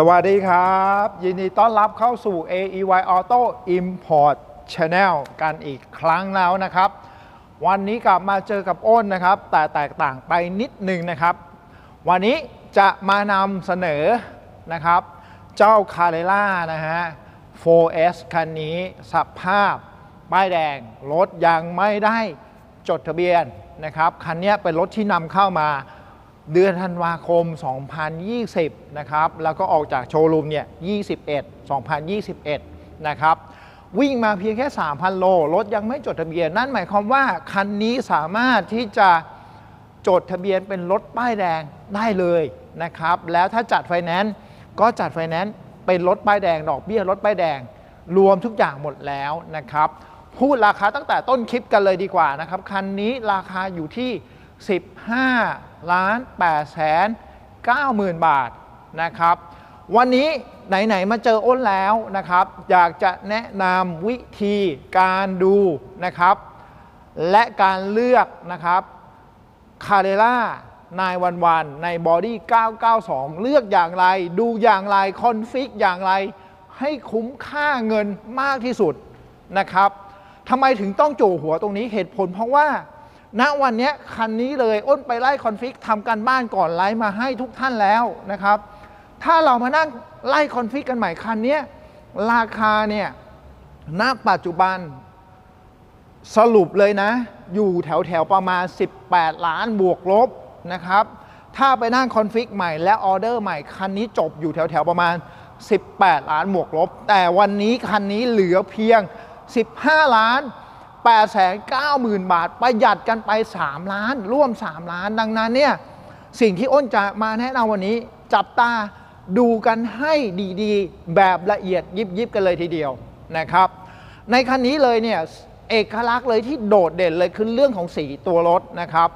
สวัสดีครับ ยินดีต้อนรับเข้าสู่ AEY Auto Import Channel กันอีกครั้งแล้วนะครับ วันนี้กลับมาเจอกับอ้นนะครับ แต่แตกต่างไปนิดหนึ่งนะครับ วันนี้จะมานำเสนอนะครับ เจ้า c a r r e r a นะฮะ 4S คันนี้สภาพป้ายแดง รถยังไม่ได้จดทะเบียนนะครับ คันนี้เป็นรถที่นำเข้ามา เดือนธันวาคม 2020 นะครับ แล้วก็ออกจากโชว์รูมเนี่ย 21 2021 นะครับ วิ่งมาเพียงแค่ 3,000 โล รถยังไม่จดทะเบียน นั่นหมายความว่า คันนี้สามารถที่จะจดทะเบียนเป็นรถป้ายแดงได้เลยนะครับ แล้วถ้าจัดไฟแนนซ์ก็จัดไฟแนนซ์เป็นรถป้ายแดง ดอกเบี้ยรถป้ายแดง รวมทุกอย่างหมดแล้วนะครับ พูดราคาตั้งแต่ต้นคลิปกันเลยดีกว่านะครับ คันนี้ราคาอยู่ที่ 15ล้าน8แสน9หมื่นบาทนะครับ วันนี้ไหน ๆ มาเจออ้นแล้วนะครับ อยากจะแนะนำวิธีการดูนะครับ และการเลือกนะครับคาเรล่านายวันวันในบอดี้992 เลือกอย่างไร ดูอย่างไร คอนฟิกอย่างไร ให้คุ้มค่าเงินมากที่สุดนะครับทำไมถึงต้องโจหัวตรงนี้เหตุผลเพราะว่า ณวันนี้คันนี้เลยอ้นไปไล่คอนฟิกทำการบ้านก่อนไลฟ์มาให้ทุกท่านแล้วนะครับ ถ้าเรามานั่งไล่คอนฟิกกันใหม่คันนี้ราคาเนี่ยณปัจจุบันสรุปเลยนะ อยู่แถวแถวประมาณ 18 ล้านบวกลบนะครับ ถ้าไปนั่งคอนฟิกใหม่และออเดอร์ใหม่ คันนี้จบอยู่แถวแถวประมาณ 18 ล้านบวกลบ แต่วันนี้คันนี้เหลือเพียง 15 ล้าน 8 9 0 0 0 0บาท ประหยัดกันไป 3 ล้าน ร่วม 3 ล้าน ดังนั้นเนี่ยสิ่งที่อ้นจะมาแนะนำวันนี้ จับตาดูกันให้ดีๆ แบบละเอียดยิบๆกันเลยทีเดียวนะครับ ในคันนี้เลยเนี่ยเอกลักษณ์เลยที่โดดเด่นเลยคือเรื่องของสีตัวรถนะครับ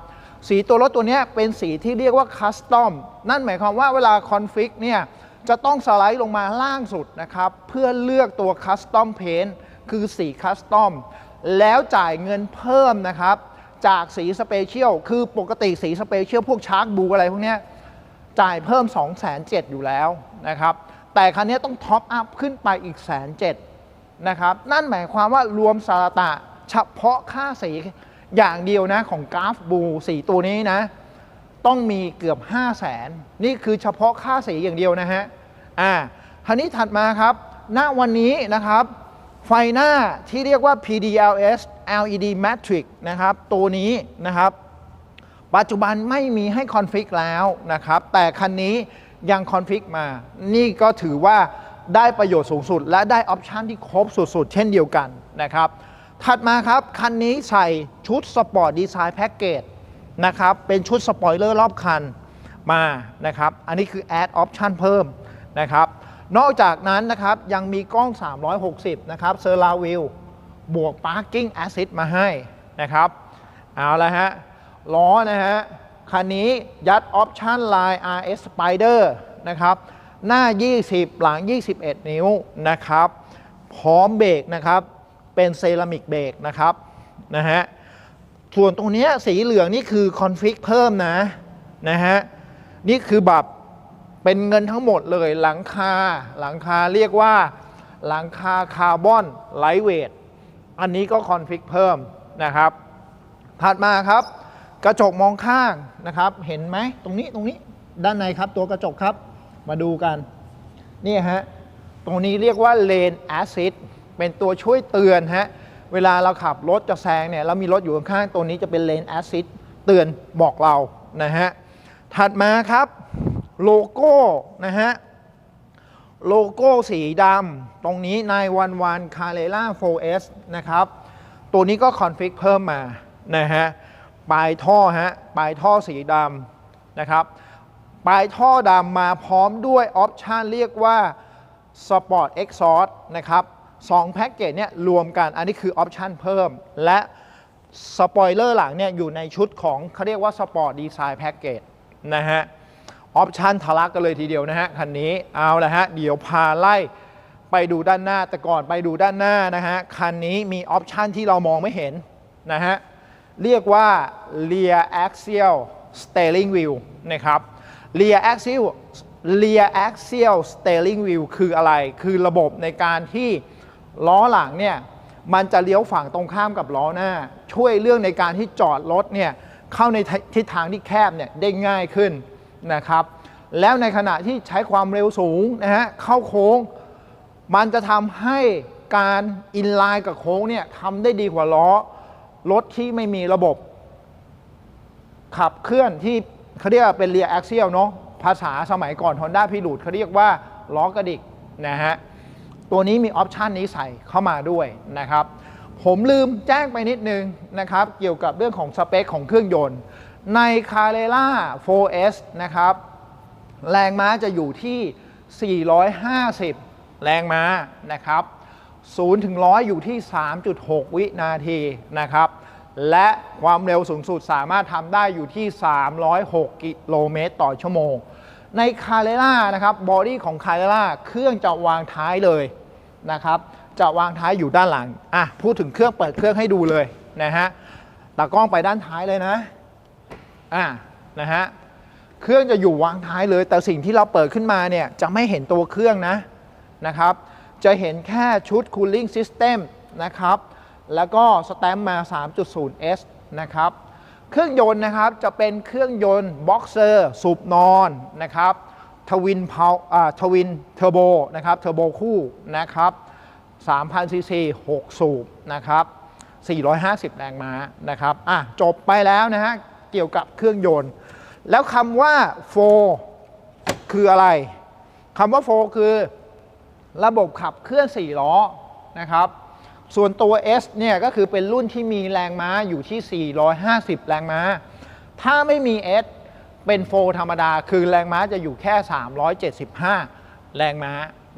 สีตัวรถตัวนี้เป็นสีที่เรียกว่าคัสตอมนั่นหมายความว่าเวลาคอนฟิกเนี่ยจะต้องสไลด์ลงมาล่างสุดนะครับ เพื่อเลือกตัวคัสตอมเพนคือสีคัสตอม แล้วจ่ายเงินเพิ่มนะครับ จากสีสเปเชียลคือปกติสีสเปเชียลพวกชาร์กบูอะไรพวกนี้จ่ายเพิ่ม 2 7 0 0 0อยู่แล้วนะครับ แต่คันนี้ต้องท็อปอัพขึ้นไปอีกแสนเนะครับ นั่นหมายความว่ารวมสาตะเฉพาะค่าสีอย่างเดียวนะของกราฟบูสีตัวนี้นะ ต้องมีเกือบ 5 0 0แสนนี่คือเฉพาะค่าสีอย่างเดียวนะฮะอ่าทีนี้ถัดมาครับหน้าวันนี้นะครับ ไฟหน้าที่เรียกว่า PDLS LED Matrix นะครับตัวนี้นะครับ ปัจจุบันไม่มีให้คอนฟิกแล้วนะครับ แต่คันนี้ยังคอนฟิกมา นี่ก็ถือว่าได้ประโยชน์สูงสุด และได้ออปชันที่ครบสุดๆ เช่นเดียวกันนะครับ ถัดมาครับ คันนี้ใส่ชุดสปอร์ตดีไซน์แพ็กเกจนะครับ เป็นชุดสปอยเลอร์รอบคันมานะครับ อันนี้คือแอดออปชันเพิ่มนะครับ นอกจากนั้นนะครับยังมีกล้อง 360 นะครับเซอร์ลาวิลบวก Parking Assist มาให้นะครับ เอาละฮะ ล้อนะฮะ คันนี้ยัดออปชันลาย RS Spider นะครับ หน้า 20 หลัง 21 นิ้วนะครับ พร้อมเบรกนะครับ เป็นเซรามิกเบรกนะครับนะฮะ ส่วนตรงนี้สีเหลืองนี่คือคอนฟิกเพิ่มนะนะฮะ นี่คือแบบ เป็นเงินทั้งหมดเลยหลังคาหลังคาเรียกว่าหลังคาคาร์บอนไลท์เวทอันนี้ก็คอนฟิกเพิ่มนะครับ ถัดมาครับ กระจกมองข้างนะครับ เห็นไหมตรงนี้ตรงนี้ด้านในครับตัวกระจกครับมาดูกันนี่ฮะตรงนี้เรียกว่าเลนแอซิดเป็นตัวช่วยเตือนฮะเวลาเราขับรถจะแซงเนี่ยแล้วมีรถอยู่ข้างๆตัวนี้จะเป็นเลนแอซิดเตือนบอกเรานะฮะถัดมาครับ โลโก้นะฮะ โลโก้สีดำตรงนี้ในวันวันคาเ e ล่า 4S นะครับ ตัวนี้ก็คอนฟิกเพิ่มมานะฮะปลายท่อฮะปลายท่อสีดำนะครับปลายท่อดำมาพร้อมด้วยออปชันเรียกว่า Sport Exhaust นะครับสองแพ็กเกจเนี่ยรวมกัน อันนี้คือออปชันเพิ่ม และสปอยเลอร์หลังเนี่ยอยู่ในชุดของเขาเรียกว่า Sport Design Package นะฮะ ออปชันทะลักกันเลยทีเดียวนะฮะคันนี้เอาละฮะเดี๋ยวพาไล่ไปดูด้านหน้าแต่ก่อนไปดูด้านหน้านะฮะคันนี้มีออปชันที่เรามองไม่เห็นนะฮะเรียกว่า rear axial steering wheel นะครับ rear axial rear axial steering wheel คืออะไร คือระบบในการที่ล้อหลังเนี่ยมันจะเลี้ยวฝั่งตรงข้ามกับล้อหน้า ช่วยเรื่องในการที่จอดรถเนี่ยเข้าในทิศทางที่แคบเนี่ยได้ง่ายขึ้น นะครับ แล้วในขณะที่ใช้ความเร็วสูงนะฮะเข้าโค้ง มันจะทำให้การอินไลน์กับโค้งเนี่ยทำได้ดีกว่าล้อรถที่ไม่มีระบบ ขับเคลื่อนที่เขาเรียกเป็นเรีย a อ i a l เนาะภาษาสมัยก่อน Honda p r e l u d e เขาเรียกว่าล้อกระดิกนะฮะตัวนี้มีออปชันนี้ใส่เข้ามาด้วยนะครับ ผมลืมแจ้งไปนิดนึงนะครับ เกี่ยวกับเรื่องของสเปคของเครื่องยนต์ ใน c a r r e r a 4S นะครับ แรงม้าจะอยู่ที่ 450 แรงม้านะครับ0ถึง100 อยู่ที่ 3.6 วินาทีนะครับ และความเร็วสูงสุดสามารถทำได้อยู่ที่ 306 กิโลเมตรต่อชั่วโมง ในคา r ร e ่านะครับบอดี้ของคา r ร e ่าเครื่องจะวางท้ายเลยนะครับ จะวางท้ายอยู่ด้านหลัง อะ พูดถึงเครื่องเปิดเครื่องให้ดูเลยนะฮะตากล้องไปด้านท้ายเลยนะ อะนะฮะเครื่องจะอยู่วางท้ายเลย แต่สิ่งที่เราเปิดขึ้นมาเนี่ยจะไม่เห็นตัวเครื่องนะนะครับจะเห็นแค่ชุด Cooling System นะครับแล้วก็สแตมป์มา 3.0S นะครับเครื่องยนต์นะครับจะเป็นเครื่องยนต์บ็อกเซอร์สูบนอนนะครับทวินพาทวินเทอร์โบนะครับเทอร์โบคู่นะครับ3,000ซีซี6สูบนะครับ450 แรงม้านะครับอะจบไปแล้วนะฮะ เกี่ยวกับเครื่องยนต์ แล้วคำว่าโฟคืออะไรคำว่าโฟคือระบบขับเคลื่อน4ล้อนะครับ ส่วนตัว S เนี่ยก็คือเป็นรุ่นที่มีแรงม้าอยู่ที่ 450 แรงม้า ถ้าไม่มี S เป็นโฟธรรมดา คือแรงม้าจะอยู่แค่ 375 แรงม้า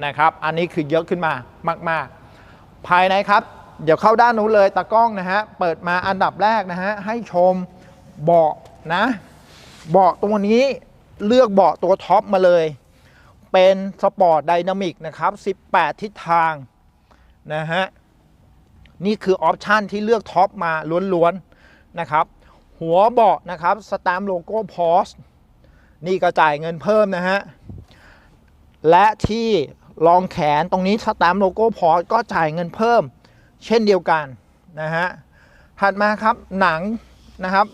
นะครับ อันนี้คือเยอะขึ้นมามาก ๆ ภายในครับ เดี๋ยวเข้าด้านนู้นเลยตากล้องนะฮะ เปิดมาอันดับแรกนะฮะ ให้ชม เบาะนะ เบาะตัวนี้เลือกเบาะตัวท็อปมาเลย เป็นสปอร์ตไดนามิกนะครับ 18 ทิศทางนะฮะ นี่คือออปชันที่เลือกท็อปมาล้วนๆนะครับ หัวเบาะนะครับสแตมป์โลโก้พอสนี่ก็จ่ายเงินเพิ่มนะฮะ และที่รองแขนตรงนี้สแตมป์โลโก้พอสก็จ่ายเงินเพิ่ม เช่นเดียวกันนะฮะ ถัดมาครับหนังนะครับ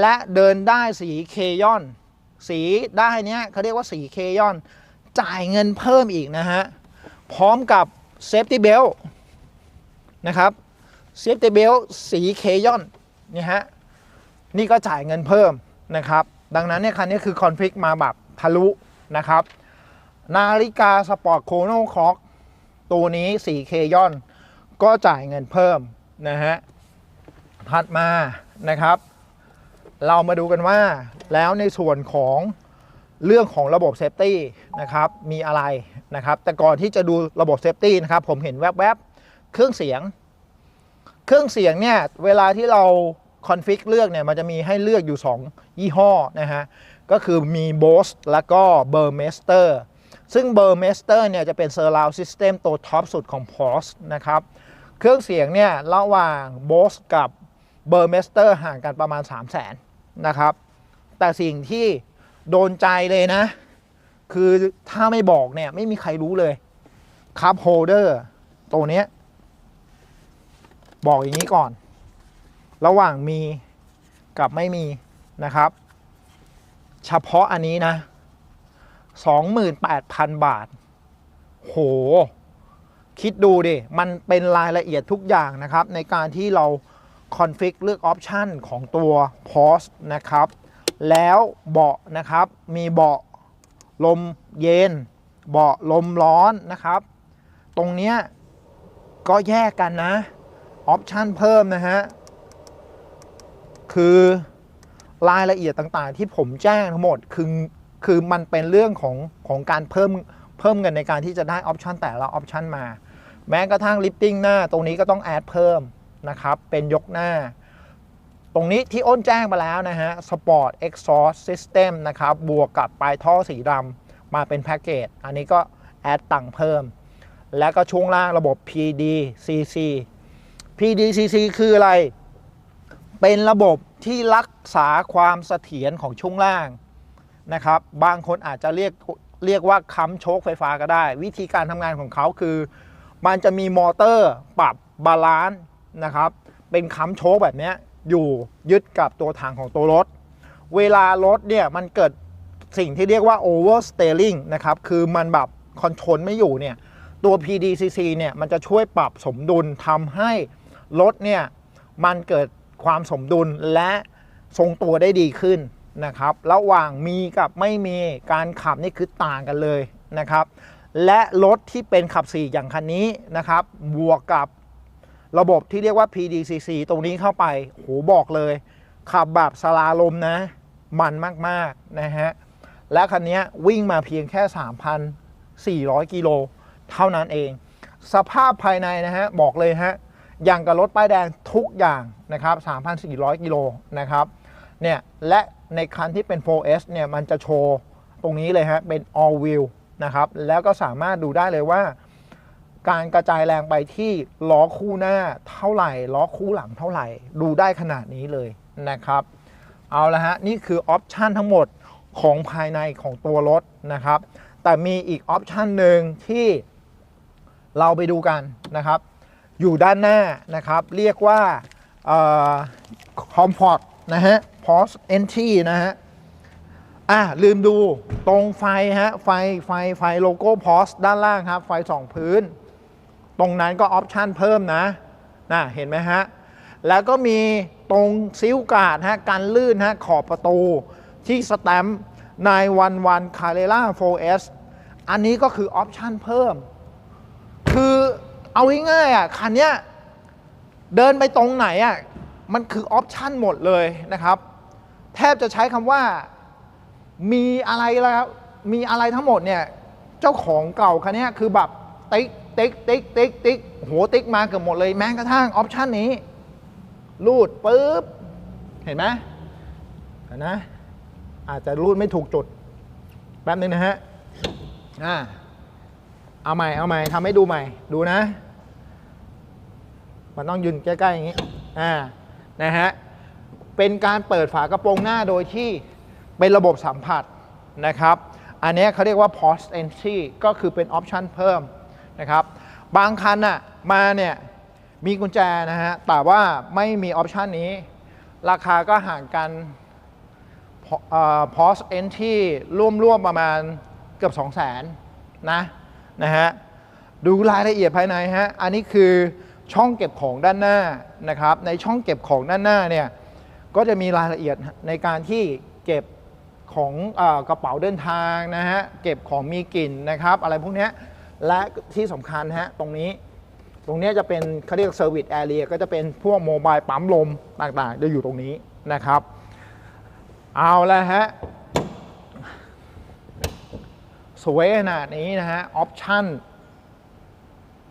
และเดินได้สีเคยอน สีได้เนี้ยเขาเรียกว่าสีเคยอน จ่ายเงินเพิ่มอีกนะฮะ พร้อมกับเซฟตี้เบลนะครับเซฟตี้เบลสีเคยอนนี่ฮะนี่ก็จ่ายเงินเพิ่มนะครับ ดังนั้นเนี่ยคันนี้คือคอนฟิกมาแบบทะลุนะครับ นาฬิกาสปอร์ตโคโนคล็อกตัวนี้สีเคยอน ก็จ่ายเงินเพิ่มนะฮะถัดมานะครับ เรามาดูกันว่าแล้วในส่วนของเรื่องของระบบเซฟตี้นะครับมีอะไรนะครับ แต่ก่อนที่จะดูระบบเซฟตี้นะครับ ผมเห็นแวบๆเครื่องเสียง เครื่องเสียงเนี่ยเวลาที่เราคอนฟิกเลือกเนี่ยมันจะมีให้เลือกอยู่ 2 ยี่ห้อนะฮะก็คือมี Bose แล้วก็ Burmester ซึ่ง Burmester เนี่ยจะเป็น Surround System ตัวท็อปสุดของ p o s นะครับ เครื่องเสียงเนี่ยระหว่าง Bose กับ Burmester ห่างกันประมาณ 3 0 0 0 0 0 นะครับ แต่สิ่งที่โดนใจเลยนะ คือถ้าไม่บอกเนี่ย ไม่มีใครรู้เลยคัพโฮเดอร์ตัวเนี้ย บอกอย่างนี้ก่อน ระหว่างมีกับไม่มีนะครับ เฉพาะอันนี้นะ 28,000 บาท โห คิดดูดิ มันเป็นรายละเอียดทุกอย่างนะครับ ในการที่เรา คอนฟิกเลือกออปชันของตัว p o s นะครับ แล้วเบาะนะครับมีเบาะลมเย็น เบาะลมร้อนนะครับ ตรงเนี้ยก็แยกกันนะออปชันเพิ่มนะฮะ คือรายละเอียดต่างๆ ที่ผมแจ้งทั้งหมดคือคือมันเป็นเรื่องของของการเพิ่มเพิ่มเงินในการที่จะได้ออปชันแต่ละออปชันมา แม้กระทั่งลิฟติ้งหน้าตรงนี้ก็ต้องแอดเพิ่ม นะครับ เป็นยกหน้า ตรงนี้ที่อ้นแจ้งไปแล้วนะฮะ Sport Exhaust System นะครับ บวกกับปลายท่อสีดำมาเป็นแพ็กเกจ อันนี้ก็แอดตังค์เพิ่ม แล้วก็ช่วงล่างระบบ PDCC PDCC คืออะไร เป็นระบบที่รักษาความเสถียรของช่วงล่างนะครับ บางคนอาจจะเรียกเรียกว่าค้ำโชคไฟฟ้าก็ได้ วิธีการทำงานของเขาคือ มันจะมีมอเตอร์ปรับบาลานซ์ นะครับ เป็นค้ำโชคแบบนี้อยู่ยึดกับตัวถังของตัวรถ เวลารถเนี่ยมันเกิดสิ่งที่เรียกว่า oversteering นะครับ คือมันแบบคอนโทรลไม่อยู่เนี่ย ตัว PDCC เนี่ยมันจะช่วยปรับสมดุลทำให้รถเนี่ยมันเกิดความสมดุลและทรงตัวได้ดีขึ้นนะครับ ระหว่างมีกับไม่มีการขับนี่คือต่างกันเลยนะครับ และรถที่เป็นขับ 4 อย่างคันนี้นะครับ บวกกับ ระบบที่เรียกว่า PDCC ตรงนี้เข้าไปโหบอกเลย ขับแบบสลาลมนะ มันมากๆนะฮะ และคันนี้วิ่งมาเพียงแค่ 3,400 กิโลเท่านั้นเอง สภาพภายในนะฮะ บอกเลยฮะ อย่างกับรถป้ายแดงทุกอย่างนะครับ 3,400 กิโลนะครับ เนี่ย และในคันที่เป็น 4S เนี่ย มันจะโชว์ตรงนี้เลยฮะ เป็น all wheel นะครับ แล้วก็สามารถดูได้เลยว่า การกระจายแรงไปที่ล้อคู่หน้าเท่าไหร่ล้อคู่หลังเท่าไหร่ ดูได้ขนาดนี้เลยนะครับ เอาละฮะ นี่คือออปชันทั้งหมดของภายในของตัวรถนะครับ แต่มีอีกออปชันหนึ่งที่เราไปดูกันนะครับ อยู่ด้านหน้านะครับ เรียกว่าคอมฟอร์ตนะฮะ pause entry นะฮะอะลืมดูตรงไฟฮะไฟไฟไฟโลโก้ pause ด้านล่างครับ ไฟสองพื้น ตรงนั้นก็ออปชันเพิ่มนะนะเห็นไหมฮะ แล้วก็มีตรงซิลกาดฮะกันลื่นฮะขอบประตูที่สแตมป์ในวันวันคาเรล่า 4S อันนี้ก็คือออปชันเพิ่ม คือเอาง่ายๆอะคันเนี้ยเดินไปตรงไหนอะมันคือออปชันหมดเลยนะครับ แทบจะใช้คำว่ามีอะไรแล้ว มีอะไรทั้งหมดเนี่ย เจ้าของเก่าคันนี้คือแบบติ๊ก ติ๊กติ๊กติ๊กติ๊กโหติ๊กมาเกือบหมดเลยแม้กระทั่งออปชันนี้ รูดปุ๊บ เห็นไหมนนะ อาจจะรูดไม่ถูกจุด แป๊บนึงนะฮะอ่าเอาใหม่ เอาใหม่ทำให้ดูใหม่ ดูนะ มันต้องยืนใกล้ๆอย่างนี้ อ่า นะฮะ เป็นการเปิดฝากระโปรงหน้าโดยที่เป็นระบบสัมผัสนะครับ อันนี้เขาเรียกว่า post entry ก็คือเป็นออปชันเพิ่ม นะครับ บางคันน่ะมาเนี่ยมีกุญแจนะฮะ แต่ว่าไม่มีออปชันนี้ ราคาก็ห่างกันพอสเอนที่ร่วมๆประมาณเกือบ 2 0 0 0 0นนะนะฮะ ดูรายละเอียดภายในฮะ อันนี้คือช่องเก็บของด้านหน้านะครับ ในช่องเก็บของด้านหน้าเนี่ยก็จะมีรายละเอียดในการที่เก็บของอกระเป๋าเดินทางนะฮะ เก็บของมีกลิ่นนะครับ อะไรพวกนี้ และที่สำคัญฮะตรงนี้ ตรงนี้จะเป็นเขาเรียกเซอร์วิสแอเรียก็จะเป็นพวกโมบายปั๊มลมต่างๆ จะอยู่ตรงนี้นะครับ เอาแล้วฮะ สวยขนาดนี้นะฮะ ออปชั่น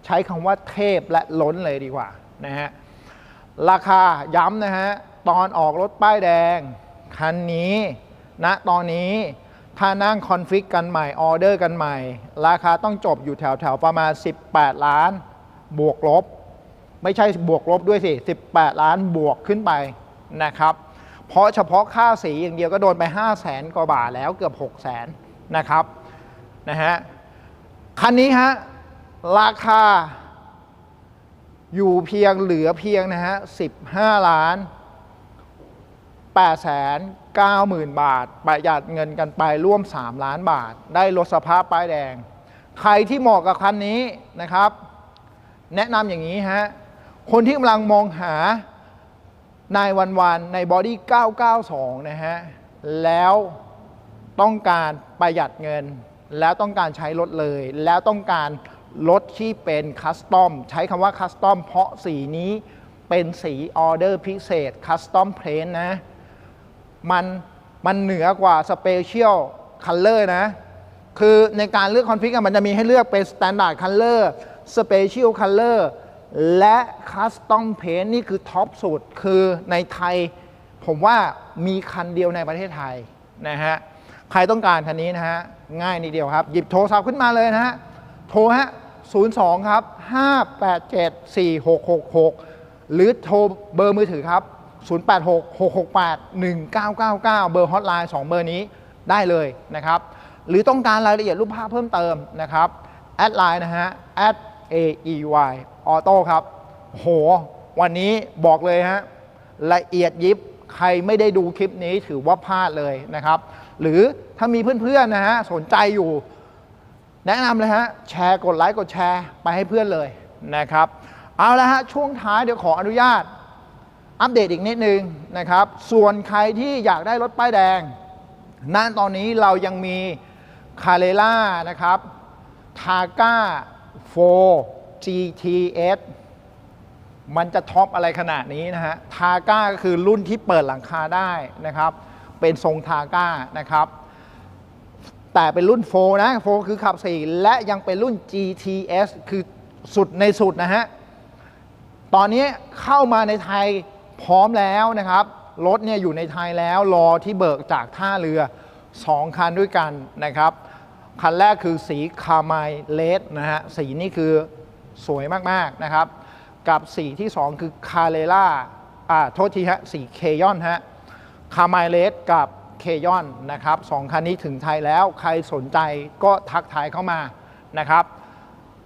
ใช้คำว่าเทพและล้นเลยดีกว่านะฮะ ราคาย้ำนะฮะ ตอนออกรถป้ายแดง คันนี้ณนะตอนนี้ ถ้านั่งคอนฟิกกันใหม่ออเดอร์กันใหม่ ราคาต้องจบอยู่แถวๆประมาณ 18 ล้าน บวกลบ ไม่ใช่บวกลบด้วยสิ 18 ล้านบวกขึ้นไปนะครับ เพราะเฉพาะค่าสีอย่างเดียวก็โดนไป 5 0 0แสนกว่าบาทแล้วเกือบ 6 0แสนนะครับนะฮะคันนี้ฮะราคาอยู่เพียงเหลือเพียงนะฮะ 15 ล้าน 8แสน90,000 บาท ประหยัดเงินกันไปร่วม 3 ล้านบาท ได้รถสภาพป้ายแดง ใครที่เหมาะกับคันนี้นะครับ แนะนำอย่างนี้ฮะ คนที่กำลังมองหานายวันวันในบอดี้ 992 นะฮะ แล้วต้องการประหยัดเงิน แล้วต้องการใช้รถเลย แล้วต้องการรถที่เป็นคัสตอมใช้คำว่าคัสตอมเพราะสีนี้เป็นสีออเดอร์พิเศษคัสตอมเพลนนะ มันมันเหนือกว่าสเปเชียลคัลเลอร์นะ คือในการเลือกคอนฟิกมันจะมีให้เลือกเป็นสแตนดาร์ดคัลเลอร์สเปเชียลคัลเลอร์และคัสตอมเพนนี่คือท็อปสุดคือในไทย ผมว่ามีคันเดียวในประเทศไทยนะฮะใครต้องการคันนี้นะฮะ ง่ายนิดเดียวครับ หยิบโทรศัพท์ขึ้นมาเลยนะฮะ โทรฮะ 02 ครับ 587 4666 หรือโทรเบอร์มือถือครับ 086 668 1999 เบอร์ฮอตไลน์2เบอร์นี้ได้เลยนะครับ หรือต้องการรายละเอียดรูปภาพเพิ่มเติมนะครับแอดไลน์นะฮะ at aey auto ครับโห วันนี้บอกเลยฮะละเอียดยิบใครไม่ได้ดูคลิปนี้ถือว่าพลาดเลยนะครับ หรือถ้ามีเพื่อนๆนะฮะสนใจอยู่ แนะนำเลยฮะแชร์กดไลค์กดแชร์ไปให้เพื่อนเลยนะครับ เอาละฮะช่วงท้ายเดี๋ยวขออนุญาต อัปเดตอีกนิดนึงนะครับ ส่วนใครที่อยากได้รถป้ายแดงนั่นตอนนี้เรายังมีคาเรล่านะครับทาก้า4 GTS มันจะท็อปอะไรขนาดนี้นะฮะ ทาก้าก็คือรุ่นที่เปิดหลังคาได้นะครับ เป็นทรงทาก้านะครับ แต่เป็นรุ่น4นะ4คือขับ 4 และยังเป็นรุ่น GTS คือสุดในสุดนะฮะ ตอนนี้เข้ามาในไทย พร้อมแล้วนะครับ รถเนี่ยอยู่ในไทยแล้วรอที่เบิกจากท่าเรือ 2 คันด้วยกันนะครับ คันแรกคือสีคาไมเลสนะฮะ สีนี่คือสวยมาก ๆ นะครับ กับสีที่ 2 คือคาเ e ล่าอ่าโทษทีฮะ สีเคยอนฮะคาไมเลสกับเคยอนนะครับสองคันนี้ถึงไทยแล้วใครสนใจก็ทักทายเข้ามานะครับ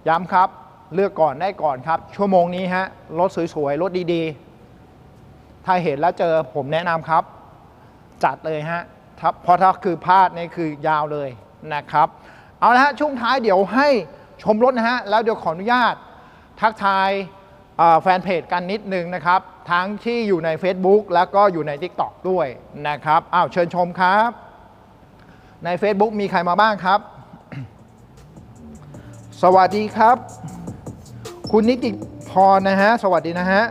ย้ำครับเลือกก่อนได้ก่อนครับ ชั่วโมงนี้ฮะรถสวยๆ รถดีๆ ถ้าเห็นแล้วเจอผมแนะนำครับ จัดเลยฮะเพราะถ้าคือพลาดนี่คือยาวเลยนะครับ เอาละฮะช่วงท้ายเดี๋ยวให้ชมรถนะฮะ แล้วเดี๋ยวขออนุญาต ทักทายแฟนเพจกันนิดนึงนะครับ ทั้งที่อยู่ใน Facebook แล้วก็อยู่ใน TikTok ด้วยนะครับอ้าวเชิญชมครับ ใน Facebook มีใครมาบ้างครับ สวัสดีครับ คุณนิติพรนะฮะ สวัสดีนะฮะ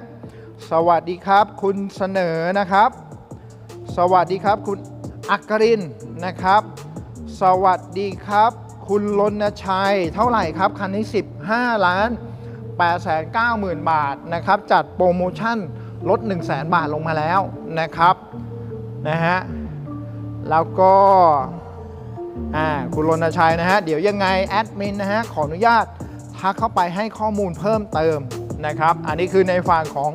สวัสดีครับ คุณเสนอนะครับ สวัสดีครับ คุณอักรินนะครับ สวัสดีครับ คุณลนชัยเท่าไหร่ครับ คันนี้ 15 ล้าน 8 9 0 0 0 0 บาทนะครับ จัดโปรโมชั่นลด 1 0 0 0 0 0 บาทลงมาแล้วนะครับนะฮะแล้วก็อ่าคุณรณชัยนะฮะ เดี๋ยวยังไงแอดมินนะฮะ ขออนุญาตทักเข้าไปให้ข้อมูลเพิ่มเติมนะครับ อันนี้คือในฝั่งของ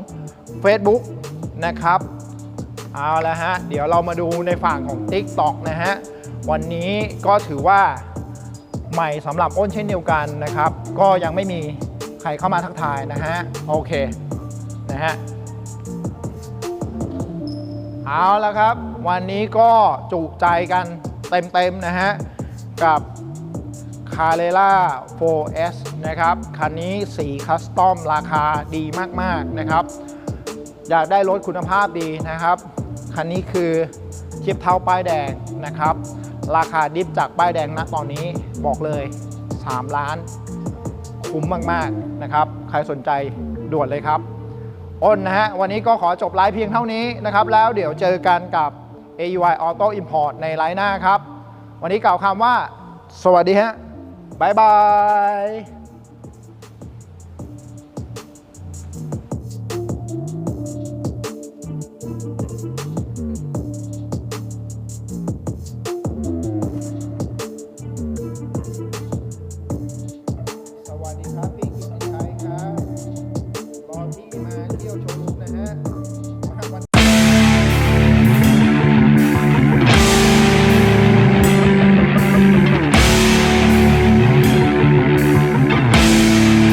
Facebook นะครับ เอาละฮะ เดี๋ยวเรามาดูในฝั่งของ TikTok นะฮะ วันนี้ก็ถือว่าใหม่สำหรับอ้นเช่นเดียวกันนะครับ ก็ยังไม่มีใครเข้ามาทักทายนะฮะ โอเค นะฮะ เอาละครับ วันนี้ก็จุใจกันเต็มๆนะฮะ กับ c a r r e r a 4S นะครับ คันนี้สีคัสตอมราคาดีมาก ๆ นะครับ อยากได้รถคุณภาพดีนะครับ คันนี้คือเทียบเท่าป้ายแดงนะครับ ราคาดิฟจากป้ายแดงณตอนนี้บอกเลย 3 ล้าน คุ้มมากๆนะครับ ใครสนใจด่วนเลยครับ อ้นนะฮะ วันนี้ก็ขอจบไลฟ์เพียงเท่านี้นะครับ แล้วเดี๋ยวเจอกันกับ AUI Auto Import ในไลฟ์หน้าครับ วันนี้กล่าวคำว่า สวัสดีฮะบายบาย